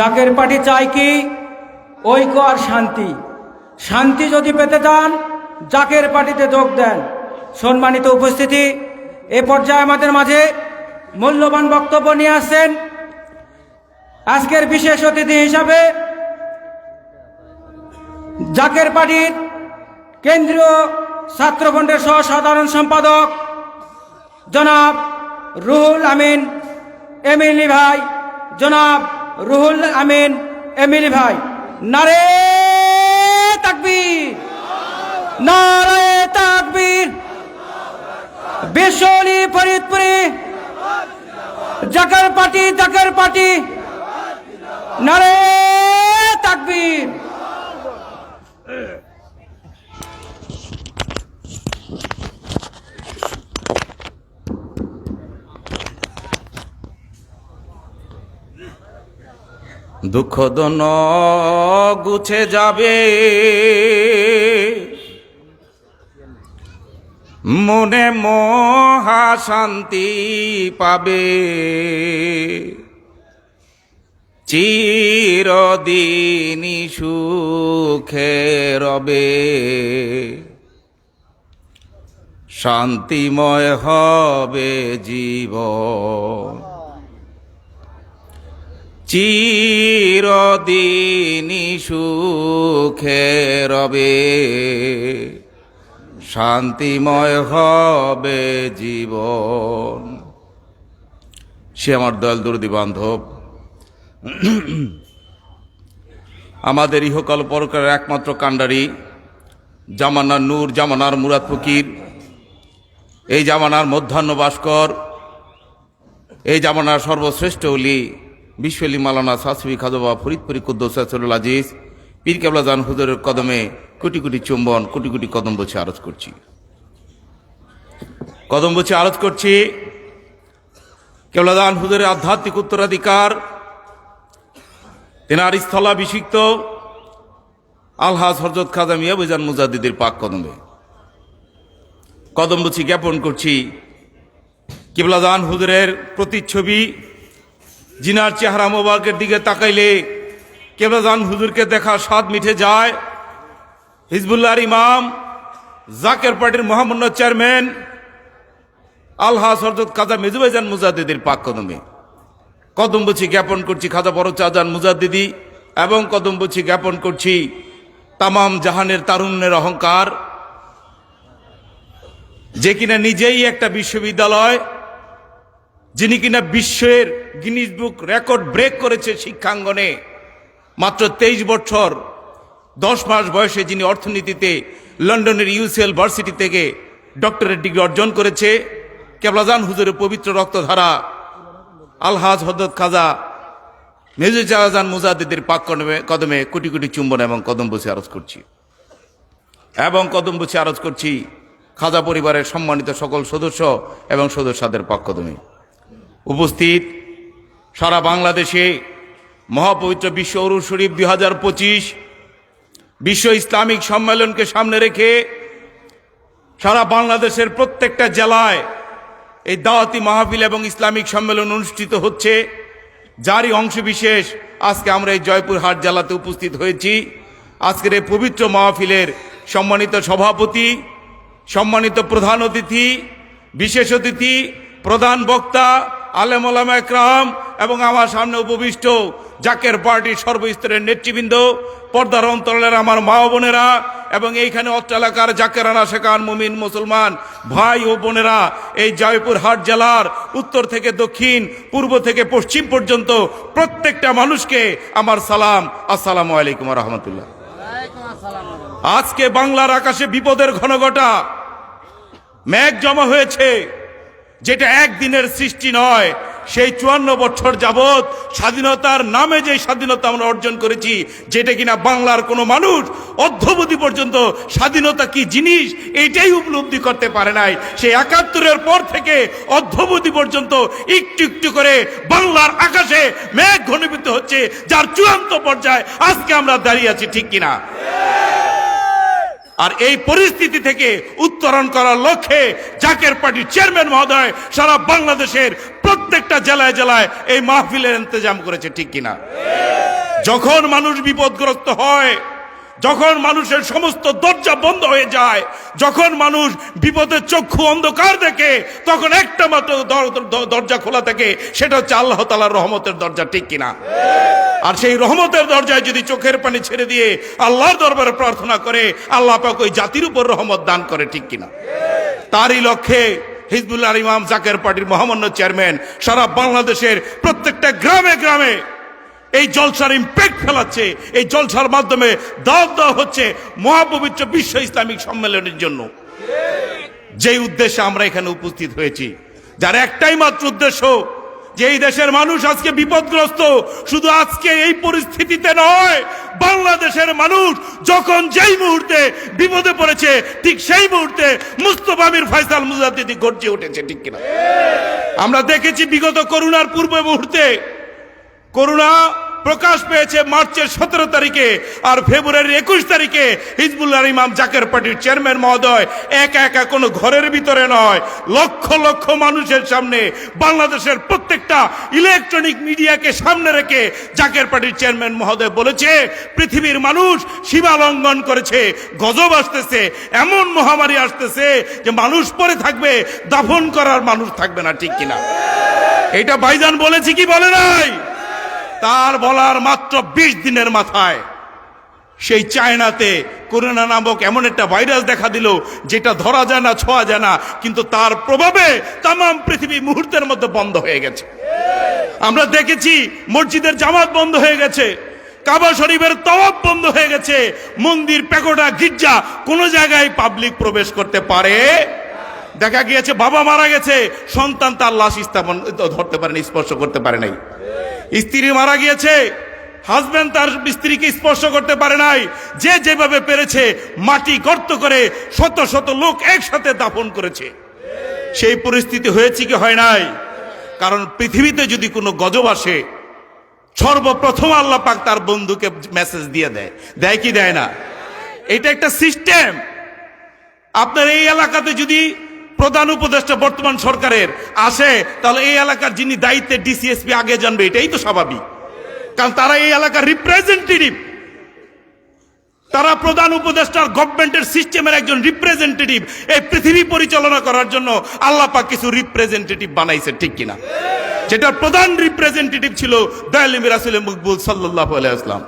Zaker party চাই কি? ঐক্য আর শান্তি। শান্তি যদি পেতে চান, জাকের পার্টিতে যোগ দেন। সম্মানিত উপস্থিতি, এ পর্যায়ে আমাদের মাঝে মূল্যবান বক্তব্য নিয়ে আসছেন আজকের বিশেষ অতিথি হিসাবে জাকের পার্টির কেন্দ্রীয় ছাত্রফ্রন্টের সহ সাধারণ সম্পাদক জনাব রুহুল আমিন, এমিলি ভাই। জনাব রুহুল আমিন, এমিলি ভাই। নারে তাকবীর। নারে তাকবীর। বেসলি Faridpuri. Zaker party Zaker party. নারে তাকবীর। দুঃখ দন গুছে যাবে। মনে মহা শান্তি পাবে। চিরদিনই সুখে রবে। শান্তিময় হবে জীবন। চিরদিনই সুখে রবে। শান্তিময় হবে জীবন। সে আমার দয়াল দুর্দি বান্ধব। আমাদের ইহকাল পরকারের একমাত্র কাণ্ডারি জামানার নূর, জামানার মুরাদ ফকির, এই জামানার মধ্যাহ্ন ভাস্কর, এই জামানার সর্বশ্রেষ্ঠ অলি বিশ্বলি মালানা সাসবি খাদবা ফরিদপুরি কুদ্দুল আজিজ, পীর কেবলা জান হুজুরের কদমে কোটি কোটি চুম্বন, কোটি কোটি কদম বছে আরজ করছি। কদম বছে আরজ করছি কেবলাদান হুজুরের আধ্যাত্মিক উত্তরাধিকার, তেনার স্থলাভিষিক্ত আলহাজ হরজত খাজা মিয়া বেজান মুজাদ্দিদের পাক কদমে। কদম বুছি জ্ঞাপন করছি কিবলাদান হুজুরের প্রতিচ্ছবি জিনার চেহারা মোবারকের দিকে তাকাইলে কেবলাদান হুজুরকে দেখা স্বাদ মিঠে যায়। হিজবুল্লাহর ইমাম জাকের পার্টির মহামান্য চেয়ারম্যান আলহা সরজত খাজা মেজুবাইজান মুজাদ্দিদের পাক কদমে। কদম বুছি জ্ঞাপন করছি খাজা বড় চাজান মুজাদ্দিদি এবং কদম বুছি জ্ঞাপন করছি তামাম জাহানের তারুণ্যের অহংকার। যে কিনা নিজেই একটা বিশ্ববিদ্যালয় যিনি কিনা বিশ্বের গিনিস বুক রেকর্ড ব্রেক করেছে শিক্ষাঙ্গনে, মাত্র তেইশ বছর, দশ মাস বয়সে যিনি অর্থনীতিতে লন্ডনের ইউসিএল ভার্সিটি থেকে ডক্টরেট ডিগ্রি অর্জন করেছে কেবলাজান হুজুরের পবিত্র রক্তধারা, আলহাজ হদত খাজা মেজুজাহাজান মুজাদ্দিদের পাক কদমে কদমে কোটি কোটি চুম্বন এবং কদম বসে আরজ করছি। এবং কদম বসে আরজ করছি খাজা পরিবারের সম্মানিত সকল সদস্য এবং সদস্যদের পক্ষদমে উপস্থিত সারা বাংলাদেশে মহাপবিত্র বিশ্ব অরুণ শরীফ দুই হাজার পঁচিশ বিশ্ব ইসলামিক সম্মেলনকে সামনে রেখে সারা বাংলাদেশের প্রত্যেকটা জেলায় এই দাওয়াতি মাহফিল এবং ইসলামিক সম্মেলন অনুষ্ঠিত হচ্ছে। যারই অংশবিশেষ আজকে আমরা এই জয়পুরহাট জেলাতে উপস্থিত হয়েছি। আজকের এই পবিত্র মাহফিলের সম্মানিত সভাপতি, সম্মানিত প্রধান অতিথি, বিশেষ অতিথি, প্রধান বক্তা আলেম ওলামা একরাম এবং আমার সামনে উপবিষ্ট জাকের পার্টির সর্বস্তরের নেতৃবৃন্দ, পর্দার অন্তরালের আমার মা বোনেরা এবং এইখানে অত্র এলাকার জাকেরানা শেখান মুমিন মুসলমান ভাই ও বোনেরা, এই জয়পুরহাট জেলার উত্তর থেকে দক্ষিণ, পূর্ব থেকে পশ্চিম পর্যন্ত প্রত্যেকটা মানুষকে আমার সালাম। আসসালামু আলাইকুম রহমতুল্লাহ। আজকে বাংলার আকাশে বিপদের ঘনঘটা, মেঘ জমা হয়েছে। যেটা একদিনের সৃষ্টি নয়, সেই চুয়ান্ন বছর যাবৎ স্বাধীনতার নামে যে স্বাধীনতা আমরা অর্জন করেছি, যেটা কিনা বাংলার কোনো মানুষ অধ্যবধি পর্যন্ত স্বাধীনতা কি জিনিস এইটাই উপলব্ধি করতে পারে নাই। সেই একাত্তরের পর থেকে অধ্যবধি পর্যন্ত একটু একটু করে বাংলার আকাশে মেঘ ঘনীভূত হচ্ছে, যার চূড়ান্ত পর্যায়ে আজকে আমরা দাঁড়িয়ে আছি ঠিক কিনা। আর এই পরিস্থিতি থেকে উত্তরণ করার লক্ষ্যে জাকের পার্টির চেয়ারম্যান মহোদয় সারা বাংলাদেশের প্রত্যেকটা জেলায় জেলায় এই মাহফিলের ইন্তজাম করেছে, ঠিক কিনা? যখন মানুষ বিপদগ্রস্ত হয় যখন মানুষের সমস্ত দরজা বন্ধ হয়ে যায়, যখন মানুষ বিপদের চক্ষু অন্ধকার দেখে, তখন একটা মাত্র দর- দর- দরজা খোলা থাকে, সেটা হচ্ছে আল্লাহ তালার রহমতের দরজা, ঠিক কিনা? আর সেই রহমতের দরজায় যদি চোখের পানি ছেড়ে দিয়ে আল্লাহর দরবারে প্রার্থনা করে, আল্লাহ পাক ওই জাতির উপর রহমত দান করে, ঠিক কিনা? তারই লক্ষ্যে হিজবুল্লাহ ইমাম জাকের পার্টির মহামান্য চেয়ারম্যান সারা বাংলাদেশের প্রত্যেকটা গ্রামে গ্রামে এই জলসার ইম্প্যাক্ট ফেলাচ্ছে। এই জলসার মাধ্যমে দাওয়াত দেওয়া হচ্ছে মহাপবিত্র বিশ্ব ইসলামিক সম্মেলনের জন্য। যেই উদ্দেশ্যে আমরা এখানে উপস্থিত হয়েছি, যার একটাই মাত্র উদ্দেশ্য যে এই দেশের মানুষ আজকে বিপদগ্রস্ত, শুধু আজকে এই পরিস্থিতিতে নয়, বাংলাদেশের মানুষ যখন যেই মুহূর্তে বিপদে পড়েছে, ঠিক সেই মুহূর্তে মুস্তফা আমির ফয়সাল মুজাদ্দিদি গর্জে উঠেছে, ঠিক কিনা? আমরা দেখেছি বিগত করুণার পূর্ব মুহূর্তে করোনা প্রকাশ পেয়েছে মার্চের সতেরো তারিখে আর ফেব্রুয়ারির একুশ তারিখে হিজবুল্লাহ ইমাম জাকের পার্টির চেয়ারম্যান মহোদয় একা একা কোনো ঘরের ভিতরে নয়, লক্ষ লক্ষ মানুষের সামনে বাংলাদেশের প্রত্যেকটা ইলেকট্রনিক মিডিয়াকে সামনে রেখে জাকের পার্টির চেয়ারম্যান মহোদয় বলেছে, পৃথিবীর মানুষ সীমা লঙ্ঘন করেছে, গজব আসতেছে, এমন মহামারী আসতেছে যে মানুষ পরে থাকবে, দাফন করার মানুষ থাকবে না, ঠিক কিনা? এটা ভাইজান বলেছি কি বলে নাই? তার বলার মাত্র বিশ দিনের মাথায় সেই চায়নাতে করোনা নামক এমন একটা ভাইরাস দেখা দিল, যেটা ধরা যায় না, ছোঁয়া যায় না, কিন্তু তার প্রভাবে তাম পৃথিবী মুহূর্তের মধ্যে বন্ধ হয়ে গেছে। আমরা দেখেছি মসজিদের জামাত বন্ধ হয়ে গেছে, কাবা শরীফের তওয়াব বন্ধ হয়ে গেছে, মন্দির পেকোটা গির্জা কোনো জায়গায় পাবলিক প্রবেশ করতে পারে। দেখা গিয়েছে বাবা মারা গেছে, সন্তান তার লাশ স্থাপন, ধরতে পারেনি, স্পর্শ করতে পারে নাই। স্ত্রী মারা গিয়েছে হাজবেন্ড তার স্ত্রীকে স্পর্শ করতে পারে নাই। যে যেভাবে পেরেছে, মাটি গর্ত করে শত শত লোক একসাথে দাফন করেছে। সেই পরিস্থিতি হয়েছে কি হয় নাই? কারণ পৃথিবীতে যদি কোনো গজব আসে, সর্বপ্রথম আল্লাহ পাক তার বন্ধুকে মেসেজ দিয়ে দেয়। দেয় কি দেয় না? এটা একটা সিস্টেম আপনার এই এলাকাতে যদি প্রধান উপদেষ্টা বর্তমান সরকারের আসে তাহলে এই এলাকার যিনি দায়িত্বে ডিসিএসপি আগে জানবে, এটাই তো স্বাভাবিক। কারণ তারা এই এলাকার রিপ্রেজেন্টেটিভ তারা প্রধান উপদেষ্টার গভর্নমেন্টের সিস্টেমের একজন রিপ্রেজেন্টেটিভ এই পৃথিবী পরিচালনা করার জন্য আল্লাহ পাক কিছু রিপ্রেজেন্টেটিভ বানাইছে, ঠিক কিনা? যেটার প্রধান রিপ্রেজেন্টেটিভ ছিল দয়ালিম রাসুল মকবুল সাল্লাহ আলাইসলাম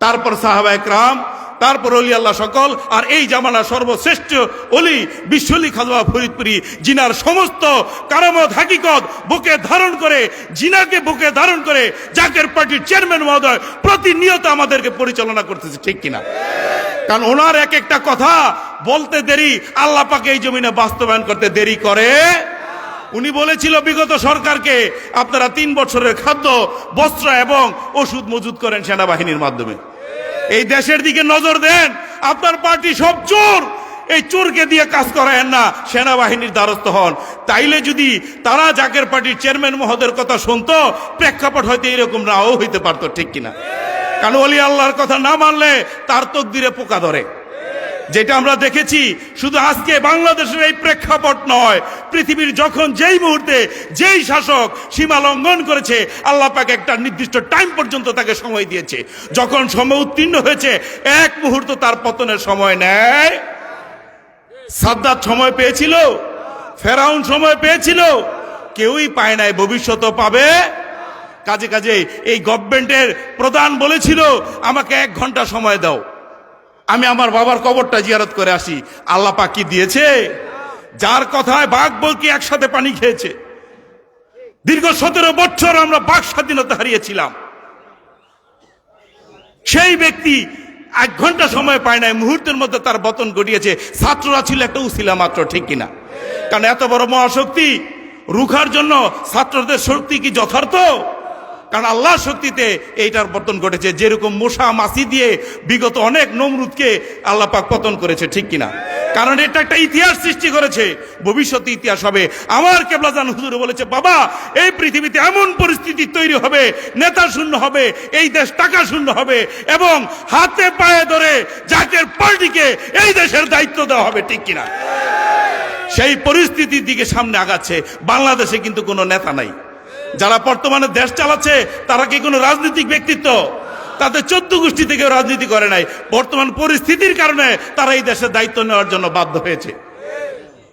তারপর সাহাবা একরাম তারপর অলি আল্লাহ সকল, আর এই জামানা সর্বশ্রেষ্ঠ অলি বিশ্বলি খাজা ফরিদপুরি, জিনার সমস্ত কারামত হাকিকত বুকে ধারণ করে, জিনাকে বুকে ধারণ করে জাকের পার্টির চেয়ারম্যান মহোদয় প্রতিনিয়ত আমাদেরকে পরিচালনা করতেছে, ঠিক কিনা? কারণ ওনার এক একটা কথা বলতে দেরি, আল্লাহ পাকে এই জমিনে বাস্তবায়ন করতে দেরি করে। উনি বলেছিল, বিগত সরকারকে আপনারা তিন বছরের খাদ্য, বস্ত্র এবং ওষুধ মজুদ করেন সেনাবাহিনীর মাধ্যমে। এই দেশের দিকে নজর দেন। আপনার পার্টি সব চোর। এই চোরকে দিয়ে কাজ করায় না, সেনাবাহিনীর দ্বারস্থ হন। তাইলে যদি তারা জাকের পার্টির চেয়ারম্যান মহোদয়ের কথা শুনত, প্রেক্ষাপট হয়তো এরকম নাও হইতে পারতো, ঠিক কিনা? কারণ অলি আল্লাহর কথা না মানলে তার তকদিরে পোকা ধরে। যেটা আমরা দেখেছি, শুধু আজকে বাংলাদেশের এই প্রেক্ষাপট নয়, পৃথিবীর যখন যেই মুহূর্তে যেই শাসক সীমা লঙ্ঘন করেছে, আল্লাহ পাক একটা নির্দিষ্ট টাইম পর্যন্ত তাকে সময় দিয়েছে। যখন সময় উত্তীর্ণ হয়েছে, এক মুহূর্ত তার পতনের সময় নেয়। সাদ্দাত সময় পেয়েছিল, ফেরাউন সময় পেয়েছিল, কেউই পায় নাই ভবিষ্যৎ পাবে। কাজে কাজে এই গভর্নমেন্টের প্রধান বলেছিল, আমাকে এক ঘণ্টা সময় দাও। আমি আমার বাবার কবরটা জিয়ারত করে আসি। আল্লাহ পাকি দিয়েছে? যার কথায় বাঘ বলকি একসাথে পানি খেয়েছে। দীর্ঘ সতেরো বছর আমরা বাক স্বাধীনতা হারিয়েছিলাম। সেই ব্যক্তি এক ঘণ্টা সময় পায় নাই, মুহূর্তের মধ্যে তার বতন ঘটিয়েছে ছাত্ররা ছিল একটা উসিলা মাত্র, ঠিক কিনা? কারণ এত বড় মহাশক্তি, রুখার জন্য ছাত্রদের শক্তি কি যথার্থ? কারণ আল্লাহ শক্তিতে এইটার পতন ঘটেছে। যেরকম মশা মাসি দিয়ে বিগত অনেক নমরুদকে আল্লাহ পাক পতন করেছে, ঠিক কিনা? কারণ এটা একটা ইতিহাস সৃষ্টি করেছে। ভবিষ্যতে ইতিহাস হবে। আমার কেবলাজান হুজুর বলেছে, বাবা, এই পৃথিবীতে এমন পরিস্থিতি তৈরি হবে, নেতা শূন্য হবে, এই দেশ টাকা শূন্য হবে এবং হাতে পায়ে ধরে জাকের পার্টিকে এই দেশের দায়িত্ব দেওয়া হবে, ঠিক কিনা? সেই পরিস্থিতির দিকে সামনে আগাচ্ছে। বাংলাদেশে কিন্তু কোনো নেতা নাই। যারা বর্তমানে দেশ চালাচ্ছে, তারা কি কোনো রাজনৈতিক ব্যক্তিত্ব? তাদের চোদ্দ গোষ্ঠী থেকে রাজনীতি করে নাই। বর্তমান পরিস্থিতির কারণে তারা এই দেশের দায়িত্ব নেওয়ার জন্য বাধ্য হয়েছে।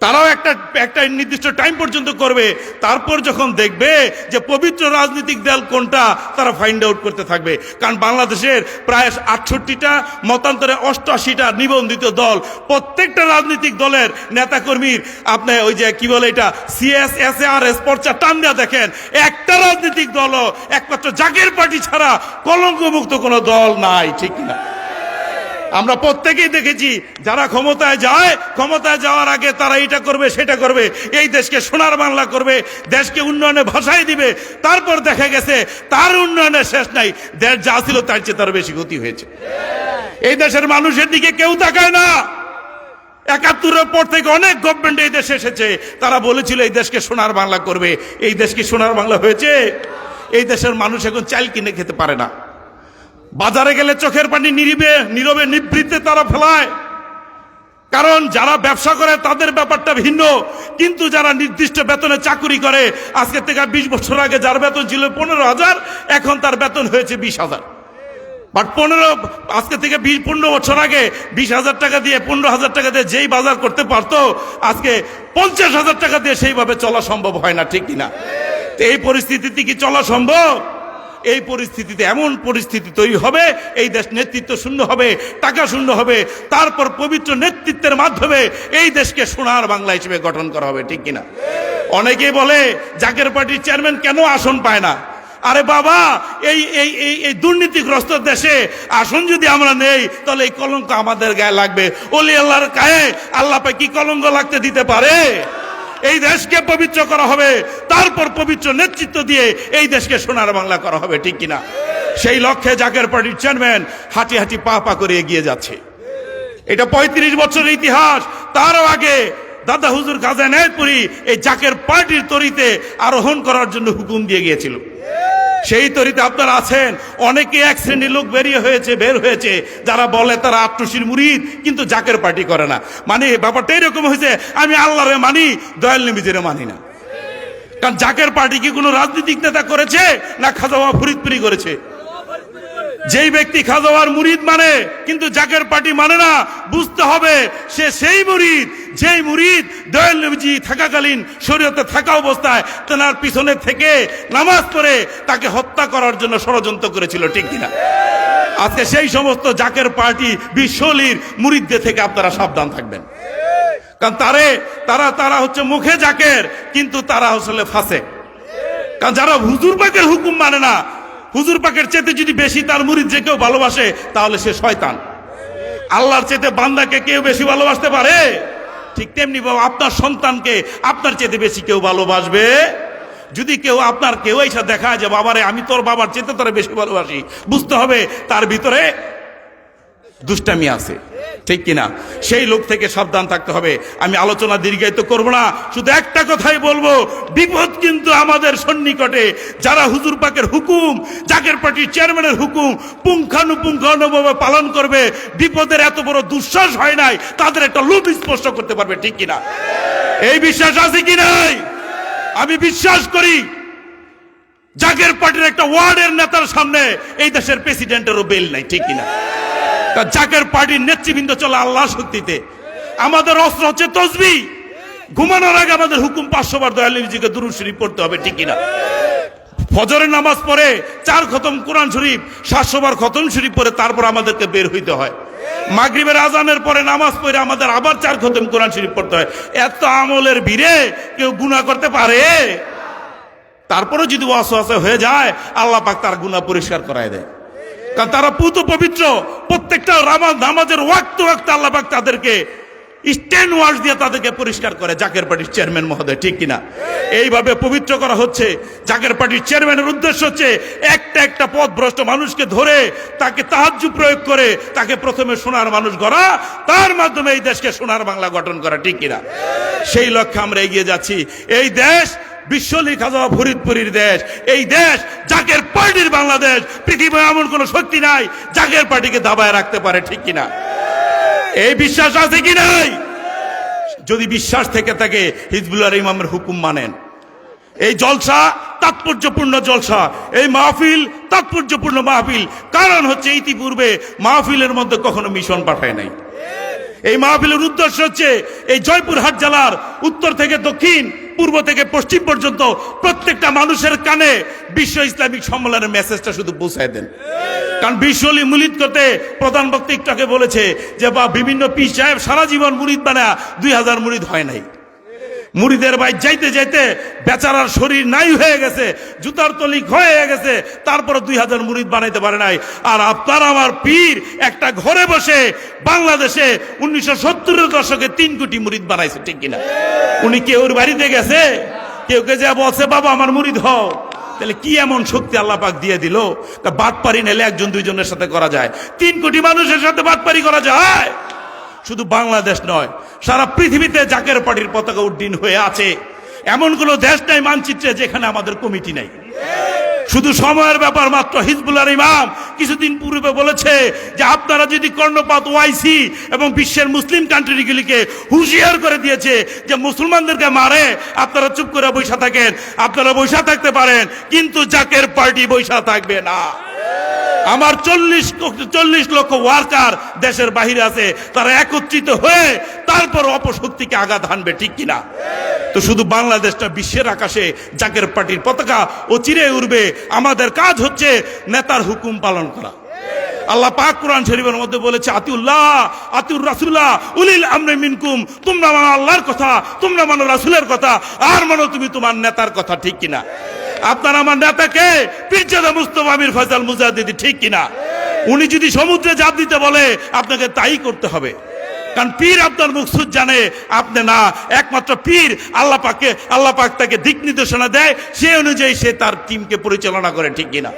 তারাও একটা একটা নির্দিষ্ট টাইম পর্যন্ত করবে। তারপর যখন দেখবে যে পবিত্র রাজনৈতিক দল কোনটা, তারা ফাইন্ড আউট করতে থাকবে। কারণ বাংলাদেশের প্রায় আটষট্টিটা, মতান্তরে অষ্টআশিটা নিবন্ধিত দল, প্রত্যেকটা রাজনৈতিক দলের নেতাকর্মীর আপনি ওই যে কি বলে এটা সিএস এস আর এস পর্চা টান দেওয়া দেখেন, একটা রাজনৈতিক দলও একমাত্র জাগের পার্টি ছাড়া কলঙ্কমুক্ত কোনো দল নাই, ঠিক না আমরা প্রত্যেকেই দেখেছি, যারা ক্ষমতায় যায়, ক্ষমতায় যাওয়ার আগে তারা এটা করবে, সেটা করবে। এই দেশকে সোনার বাংলা করবে, দেশকে উন্নয়নে ভাষায় দিবে। তারপর দেখা গেছে, তার উন্নয়নের শেষ নাই। দেশ যা ছিল তার চেয়ে তার বেশি ক্ষতি হয়েছে। এই দেশের মানুষের দিকে কেউ তাকায় না। একাত্তরের পর থেকে অনেক গভর্নমেন্ট এই দেশে এসেছে। তারা বলেছিল, এই দেশকে সোনার বাংলা করবে। এই দেশ কি সোনার বাংলা হয়েছে? এই দেশের মানুষ এখন চাল কিনে খেতে পারে না। বাজারে গেলে চোখের পানি নিরিবে, নীরবে নিবৃত্তে তারা ফেলায়। কারণ যারা ব্যবসা করে তাদের ব্যাপারটা ভিন্ন। কিন্তু যারা নির্দিষ্ট বেতনে চাকুরি করে, আজকে থেকে বিশ বছর আগে যার বেতন ছিল পনেরো হাজার, এখন তার বেতন হয়েছে বিশ হাজার। বাট পনেরো, আজকে থেকে বিশ, পনেরো বছর আগে বিশ হাজার টাকা দিয়ে, পনেরো হাজার টাকা দিয়ে যেই বাজার করতে পারতো, আজকে পঞ্চাশ হাজার টাকা দিয়ে সেইভাবে চলা সম্ভব হয় না, ঠিক কিনা? এই পরিস্থিতিতে কি চলা সম্ভব? এই পরিস্থিতিতে এমন পরিস্থিতি তৈরি হবে, এই দেশ নেতৃত্ব শূন্য হবে, টাকা শূন্য হবে, তারপর পবিত্র নেতৃত্বের মাধ্যমে এই দেশকে সোনার বাংলা হিসেবে গঠন করা হবে, ঠিক কিনা? অনেকেই বলে, জাকের পার্টির চেয়ারম্যান কেন আসন পায় না? আরে বাবা, এই এই এই এই দুর্নীতিগ্রস্ত দেশে আসন যদি আমরা নেই, তাহলে এই কলঙ্ক আমাদের গায়ে লাগবে। ওলি আল্লাহর গায়ে আল্লাহ পায় কি কলঙ্ক লাগতে দিতে পারে? এই দেশকে পবিত্র করা হবে। তারপর পবিত্র নেতৃত্ব দিয়ে এই দেশকে সোনার বাংলা করা হবে, ঠিক কিনা? সেই লক্ষ্যে জাকের পার্টির চেয়ারম্যান হাঁটি হাঁটি পা পা করে এগিয়ে যাচ্ছে। এটা পঁয়ত্রিশ বছরের ইতিহাস। তারও আগে দাদা হুজুর খাজা নায়তপুরি এই জাকের পার্টির তরিতে আরোহণ করার জন্য হুকুম দিয়ে গিয়েছিল। সেই তরিতে আপনারা আছেন। অনেকে এক শ্রেণির লোক বেরিয়ে হয়েছে, বের হয়েছে। যারা বলে তারা আত্মসীর মুরিদ, কিন্তু জাকের পার্টি করে না। মানে ব্যাপারটা এরকম হয়েছে, আমি আল্লাহরে মানি, দয়াল নিবিজেরে মানি না। কারণ জাকের পার্টি কি কোনো রাজনৈতিক নেতা করেছে, না খাজা ফরিদপুরি করেছে? যেই ব্যক্তি খাজাওয়ার মুরিদ মানে কিন্তু জাকের পার্টি মানে না, বুঝতে হবে সে সেই মুরিদ, যেই মুরিদ দয়াল নবীজি থাকাকালীন শরীয়তে থাকা অবস্থায় তেনার পিছনে থেকে নামাজ পড়ে তাকে হত্যা করার জন্য ষড়যন্ত্র করেছিল, ঠিক কিনা? আজকে সেই সমস্ত জাকের পার্টি বিশ্বলির মুরিদদের থেকে আপনারা সাবধান থাকবেন। কারণ তারে, তারা তারা হচ্ছে মুখে জাকের, কিন্তু তারা আসলে ফাঁসে। কারণ যারা হুজুর পাকের হুকুম মানে না হুজুর পাকের চেতে যদি বেশি তার মুড়ি যে কেউ ভালোবাসে, তাহলে সে শয়তান। আল্লাহর চেতে বান্দাকে কেউ বেশি ভালোবাসতে পারে? ঠিক তেমনি বাবা, আপনার সন্তানকে আপনার চেতে বেশি কেউ ভালোবাসবে? যদি কেউ আপনার কেউ এসে দেখা যে, বাবারে, আমি তোর বাবার চেতে তোরা বেশি ভালোবাসি। বুঝতে হবে, তার ভিতরে দুষ্টামি আছে। ঠিক কিনা? সেই লোক থেকে সাবধান থাকতে হবে। আমি আলোচনা দীর্ঘায়িত করব না। শুধু একটা কথাই বলব, বিপদ কিন্তু আমাদের সন্নিকটে। যারা হুজুর পাকের হুকুম জাকের পার্টির চেয়ারম্যানের হুকুম পুঙ্খানুপুঙ্খানুভাবে পালন করবে, বিপদের এত বড় দুঃশ্বাস হয় নাই, তাদের একটা লোভ স্পষ্ট করতে পারবে, ঠিক কিনা? এই বিশ্বাস আছে কি নাই? আমি বিশ্বাস করি, জাগের পার্টির একটা ওয়ার্ডের নেতার সামনে এই দেশের প্রেসিডেন্টেরও বেল নাই, ঠিক কিনা? তা জাকের পার্টির নেতৃবৃন্দ চলে আল্লাহ শক্তিতে। আমাদের অস্ত্র হচ্ছে তসবি। ঘুমানোর আগে আমাদের হুকুম পাঁচশো বার দয়ালিজিকে দুরুদ শরীফ পড়তে হবে, ঠিক কিনা? ফজরের নামাজ পড়ে চার খতম কোরআন শরীফ, সাতশো বার খতম শরীফ পড়ে তারপর আমাদেরকে বের হইতে হয়। মাগরিবের আজানের পরে নামাজ পড়ে আমাদের আবার চার খতম কোরআন শরীফ পড়তে হয়। এত আমলের ভিড়ে কেউ গুণা করতে পারে? তারপরে যদি অসহাসে হয়ে যায়, আল্লাহ পাক তার গুণা পরিষ্কার করায় দেয়। কারণ তারা পুত পবিত্র। প্রত্যেকটা নামাজের ওয়াক্ত ওয়াক্ত আল্লাহাক তাদেরকে স্ট্যান্ড ওয়াশ দিয়ে তাদেরকে পরিষ্কার করে। জাকের পার্টির চেয়ারম্যান মহোদয়, ঠিক কিনা? এইভাবে পবিত্র করা হচ্ছে। জাকের পার্টির চেয়ারম্যানের উদ্দেশ্য হচ্ছে একটা একটা পথ ভ্রষ্ট মানুষকে ধরে তাকে তাহাজ্জু প্রয়োগ করে তাকে প্রথমে সোনার মানুষ গড়া, তার মাধ্যমে এই দেশকে সোনার বাংলা গঠন করা, ঠিক কিনা? সেই লক্ষ্যে আমরা এগিয়ে যাচ্ছি। এই দেশ বিশ্বলি খাজা ফরিদপুরীর দেশ। এই দেশ জাকের পার্টির বাংলাদেশ। পৃথিবীতে এমন কোন শক্তি নাই জাকের পার্টিকে দাবায় রাখতে পারে, ঠিক কিনা? এই বিশ্বাস আছে কি নাই? যদি বিশ্বাস থেকে থাকে হিজবুল্লাহ ইমামের হুকুম মানেন। এই জলসা তাৎপর্যপূর্ণ জলসা। এই মাহফিল তাৎপর্যপূর্ণ মাহফিল। কারণ হচ্ছে ইতিপূর্বে মাহফিলের মধ্যে কখনো মিশন পাঠায় নাই। এই মাহফিলের উদ্দেশ্য হচ্ছে, এই জয়পুরহাট জেলার উত্তর থেকে দক্ষিণ পূর্ব থেকে পশ্চিম পর্যন্ত প্রত্যেকটা মানুষের কানে বিশ্ব ইসলামিক সম্মেলনের মেসেজটা শুধু পৌঁছায় দেন। কারণ বিশ্বলি মুলিদ করতে প্রধান বক্তা বলেছে যে বা বিভিন্ন পীর সাহেব সারা জীবন মুরিদ বানা দুই হাজার মুরিদ হয় নাই। মুড়িদের ভাই যাইতে যাইতে বেচারার শরীর নাই হয়ে গেছে, জুতার তলি ক্ষয় হয়ে গেছে, তারপরে দুই হাজার মুড়িদ বানাইতে পারে নাই। আর আপনার আমার পীর একটা ঘরে বসে বাংলাদেশে উনিশশো সত্তরের দশকে তিন কোটি মুড়িদ বানাইছে, ঠিক কিনা? উনি কেউর বাড়িতে গেছে? কেউ কে যা বলছে, বাবা, আমার মুড়িদ হও। তাহলে কি এমন শক্তি আল্লাহ পাক দিয়ে দিল? তা বাটপারি নেলে একজন দুইজনের সাথে করা যায়। তিন কোটি মানুষের সাথে বাটপারি করা যায়। শুধু বাংলাদেশ নয়, সারা পৃথিবীতে জাকের পার্টির পতাকা উড্ডীন হয়ে আছে। এমন কোন দেশ নাই, মানচিত্রে যেখানে আমাদের কমিটি নাই। শুধু সময়ের ব্যাপার মাত্র হিজবুল্লার ইমাম কিছুদিন পূর্বে বলেছে যে আপনারা যদি কর্ণপাত ওয়াইসি এবং বিশ্বের মুসলিম কান্ট্রিগুলিকে হুঁশিয়ার করে দিয়েছে যে মুসলমানদেরকে মারে, আপনারা চুপ করে বৈশা থাকেন। আপনারা বৈশা থাকতে পারেন, কিন্তু জাকের পার্টি বৈশা থাকবে না। আমার চল্লিশ চল্লিশ লক্ষ ওয়ার্কার দেশের বাহিরে আছে, তারা একত্রিত হয়ে তারপর অপশক্তিকে আঘাত হানবে, ঠিক কিনা? তো শুধু বাংলাদেশটা বিশ্বের আকাশে জাকের পার্টির পতাকা ও চিরে উঠবে আমাদের কাজ হচ্ছে নেতার হুকুম পালন করা। আল্লাহ পাক কোরআন শরীফের মধ্যে বলেছে, আতিউল্লাহ, আতিউর রাসুল্লাহ উলিল আমরে মিনকুম, তোমরা মানো আল্লাহর কথা, তোমরা মানো রাসুলের কথা, আর মানো তুমি তোমার নেতার কথা, ঠিক কিনা? আপনার আমার নেতাকে পিরজাদা মুস্তফা আমির ফয়সাল মুজাহিদি, ঠিক কিনা? উনি যদি সমুদ্রে জাপ দিতে বলে, আপনাকে তাই করতে হবে। কারণ পীর আপনার মুকসুদ জানে, আপনি না, একমাত্র পীর, আল্লাহ পাককে আল্লাহ পাক তাকে দিক নির্দেশনা দেয়, সে অনুযায়ী সে তার টিমকে পরিচালনা করে, ঠিক কিনা?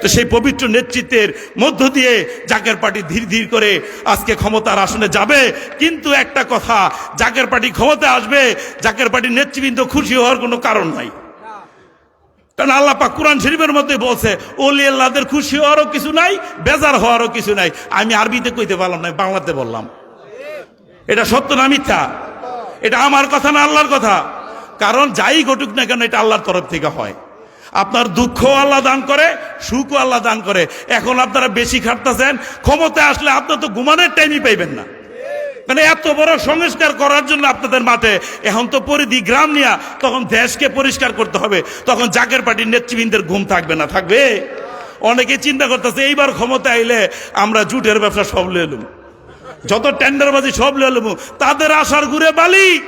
তো সেই পবিত্র নেতৃত্বের মধ্য দিয়ে জাকের পার্টি ধীর ধীর করে আজকে ক্ষমতার আসনে যাবে। কিন্তু একটা কথা জাকের পার্টি ক্ষমতায় আসবে জাকের পার্টির নেতৃবৃন্দ খুশি হওয়ার কোনো কারণ নাই। কারণ আল্লাহ পাক কোরআন শরীফের মধ্যে বলছে, ওলি আল্লাহদের খুশি হওয়ারও কিছু নাই, বেজার হওয়ারও কিছু নাই। আমি আরবিতে কইতে পারলাম না, বাংলাতে বললাম। এটা সত্য না মিথ্যা? এটা আমার কথা না আল্লাহর কথা? কারণ যাই ঘটুক না কেন, এটা আল্লাহর তরফ থেকে হয়। আপনার দুঃখ আল্লাহ দান করে, সুখও আল্লাহ দান করে। এখন আপনারা বেশি খাটতেছেন, ক্ষমতায় আসলে আপনার তো ঘুমানোর টাইমই পাইবেন না। মানে এত বড় সংস্কার করার জন্য আপনাদের মাঠে, এখন তো পরিধি গ্রাম নিয়ে তখন দেশকে পরিষ্কার করতে হবে। তখন জাকের পার্টির নেতৃবৃন্দের ঘুম থাকবে না, থাকবে? অনেকে চিন্তা করতেছে, এইবার ক্ষমতা আইলে আমরা জুটের ব্যবসা সব লয়ে এলুম যত টেন্ডারবাজি সব লয়ে তাদের আশার ঘুরে বালি।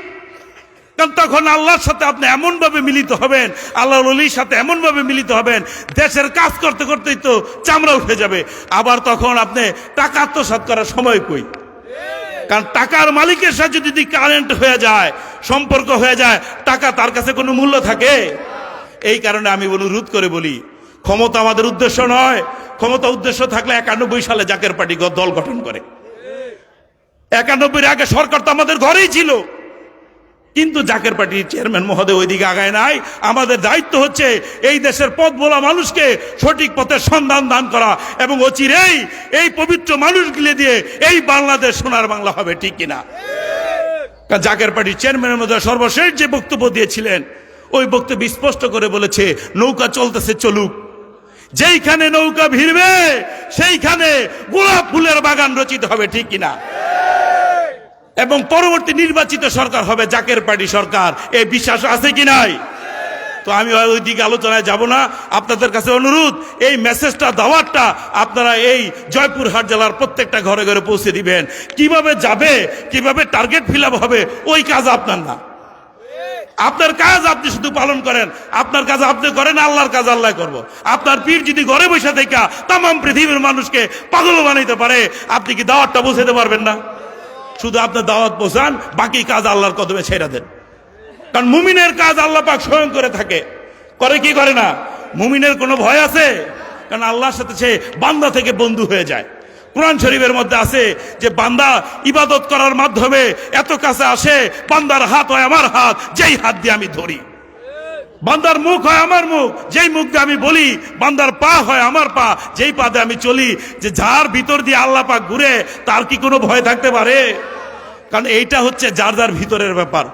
কারণ তখন আল্লাহর সাথে আপনি এমন ভাবে মিলিত হবেন আল্লাহ অলির সাথে এমন ভাবে মিলিত হবেন, দেশের কাজ করতে করতেই তো চামড়া উঠে যাবে। আবার তখন আপনি টাকা আত্মসাত করার সময় কই? কারণ টাকার মালিকের সাথে যদি কারেন্ট হয়ে যায়, সম্পর্ক হয়ে যায়, টাকা তার কাছে কোনো মূল্য থাকে? এই কারণে আমি অনুরোধ করে বলি, ক্ষমতা আমাদের উদ্দেশ্য নয়। ক্ষমতা উদ্দেশ্য থাকলে একানব্বই সালে জাকের পার্টি দল গঠন করে। একানব্বই আগে সরকার তো আমাদের ঘরেই ছিল। কিন্তু জাকের পার্টির চেয়ারম্যান মহোদয় ওইদিকে আগায় নাই। আমাদের দায়িত্ব হচ্ছে এই দেশের পথ বলা মানুষকে সঠিক পথের সন্ধান দান করা এবং অচিরেই এই পবিত্র মানুষগুলি দিয়ে এই বাংলাদেশ সোনার বাংলা হবে, ঠিক কিনা? জাকের পার্টির চেয়ারম্যানের মধ্যে সর্বশেষ যে বক্তব্য দিয়েছিলেন, ওই বক্তব্য স্পষ্ট করে বলেছে, নৌকা চলতেছে, চলুক। যেইখানে নৌকা ভিড়বে, সেইখানে গোলাপ ফুলের বাগান রচিত হবে, ঠিক কিনা? এবং পরবর্তী নির্বাচিত সরকার হবে জাকের পার্টি সরকার। এই বিশ্বাস আছে কি নাই? তো আমি ওই দিকে আলোচনায় যাব না। আপনাদের কাছে অনুরোধ, এই মেসেজটা, দাওয়াতটা আপনারা এই জয়পুরহাট জেলার প্রত্যেকটা ঘরে ঘরে পৌঁছে দিবেন। কীভাবে যাবে, কীভাবে টার্গেট ফিল হবে, ওই কাজ আপনার না। আপনার কাজ আপনি শুধু পালন করেন। আপনার কাজ আপনি করেন, আল্লাহর কাজ আল্লাহ করব। আপনার পীর যদি ঘরে বসে থেকে তাম পৃথিবীর মানুষকে পাগল বানাইতে পারে। আপনি কি দাওয়াতটা পৌঁছাতে পারবেন না? শুধু আপনার দাওয়াত পৌঁছান বাকি কাজ আল্লাহর কদমে ছেড়ে দেন। কারণ মুমিনের কাজ আল্লাহ পাক স্বয়ং করে থাকে। করে কি করে না? মুমিনের কোনো ভয় আছে? কারণ আল্লাহর সাথে সে বান্দা থেকে বন্ধু হয়ে যায়। কোরআন শরীফের মধ্যে আছে যে, বান্দা ইবাদত করার মাধ্যমে এত কাছে আসে, বান্দার হাত হয় আমার হাত, যেই হাত দিয়ে আমি ধরি। বান্দার মুখ হয় আমার মুখ। যেই মুখ আমি বলি, বান্দার পা হয় আমার পা। যেই পা আমি চলি, যে যার ভিতর দিয়ে আল্লাহ পাক ঘুরে, তার কি কোনো ভয় থাকতে পারে? কারণ এইটা হচ্ছে যার যার ভিতরের ব্যাপার।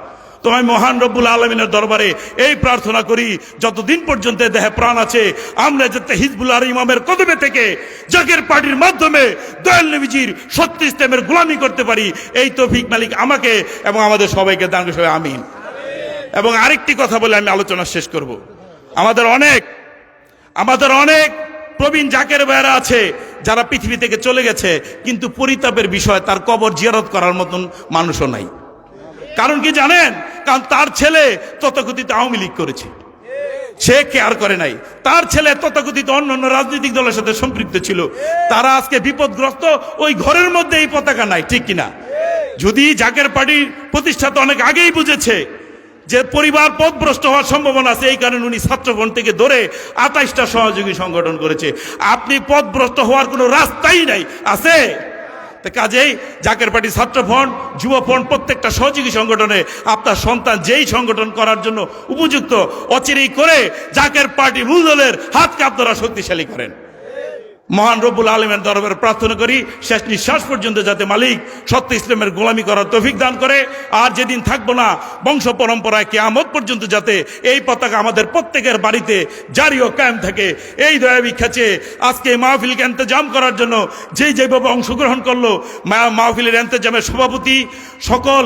তোমায় মহান রব্বুল আলমিনের দরবারে এই প্রার্থনা করি, যতদিন পর্যন্ত দেহে প্রাণ আছে, আমরা যাতে হিজবুল আর ইমামের কদমে থেকে জাগের পার্টির মাধ্যমে দয়াল নবীজির সত্য ইসলামের গোলামি করতে পারি, এই তৌফিক মালিক আমাকে এবং আমাদের সবাইকে দান করে আমিন। এবং আরেকটি কথা বলে আমি আলোচনা শেষ করব। আমাদের অনেক আমাদের অনেক প্রবীণ জাকের ভাইয়েরা আছে যারা পৃথিবী থেকে চলে গেছে, কিন্তু পরিতাপের বিষয় তার কবর জিয়ারত করার মতন মানুষও নাই। কারণ কি জানেন? কারণ তার ছেলে তথাকথিত আওয়ামী লীগ করেছে। সে কেয়ার করে নাই। তার ছেলে তথাকথিত অন্যান্য রাজনৈতিক দলের সাথে সম্পৃক্ত ছিল। তারা আজকে বিপদগ্রস্ত, ওই ঘরের মধ্যে এই পতাকা নাই, ঠিক কিনা? যদি জাকের পার্টির প্রতিষ্ঠাতা অনেক আগেই বুঝেছে যে পরিবার পথভ্রষ্ট হওয়ার সম্ভাবনা আছে, এই কারণে উনি ছাত্রফ্রন্ট থেকে ধরে আঠাইশটা সহযোগী সংগঠন করেছে। আপনি পথভ্রষ্ট হওয়ার কোনো রাস্তাই নাই, আছে? কাজেই জাকের পার্টি ছাত্র ফ্রন্ট যুব ফ্রন্ট প্রত্যেকটা সহযোগী সংগঠনে আপনার সন্তান যেই সংগঠন করার জন্য উপযুক্ত, অচিরেই করে জাকের পার্টি মূল দলের হাতকে আপনারা শক্তিশালী করেন। মহান রব্বুল আলমের দরবারে প্রার্থনা করি, শেষ নিঃশ্বাস পর্যন্ত যাতে মালিক সত্য ইসলামের গোলামি করার তৌফিক দান করে। আর যেদিন থাকব না, বংশ পরম্পরায় কেয়ামত পর্যন্ত যাতে এই পতাকা আমাদের প্রত্যেকের বাড়িতে জারি ও কায়েম থাকে। এই দয়া ভিক্ষাচে আজকে এই মাহফিলকে এন্তেজাম করার জন্য যেই যেভাবে অংশগ্রহণ করল মাহফিলের এন্তেজামের সভাপতি সকল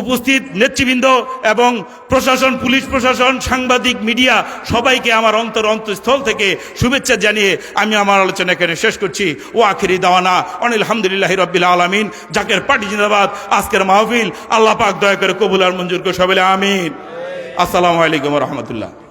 উপস্থিত নেতৃবৃন্দ এবং প্রশাসন, পুলিশ প্রশাসন, সাংবাদিক, মিডিয়া সবাইকে আমার অন্তর অন্তঃস্থল থেকে শুভেচ্ছা জানিয়ে আমি আমার আলোচনা এখানে শেষ করছি। ও আখিরি দাওয়ানা অনিল আলহামদুলিল্লাহ রব্বিল আলমিন। জাকের পাটি জিন্দাবাদ। আজকের মাহফিল আল্লাহ পাক দয়া করে কবুল আর মঞ্জুর করে সবাই আমিন। আসসালামু আলাইকুম রহমতুল্লাহ।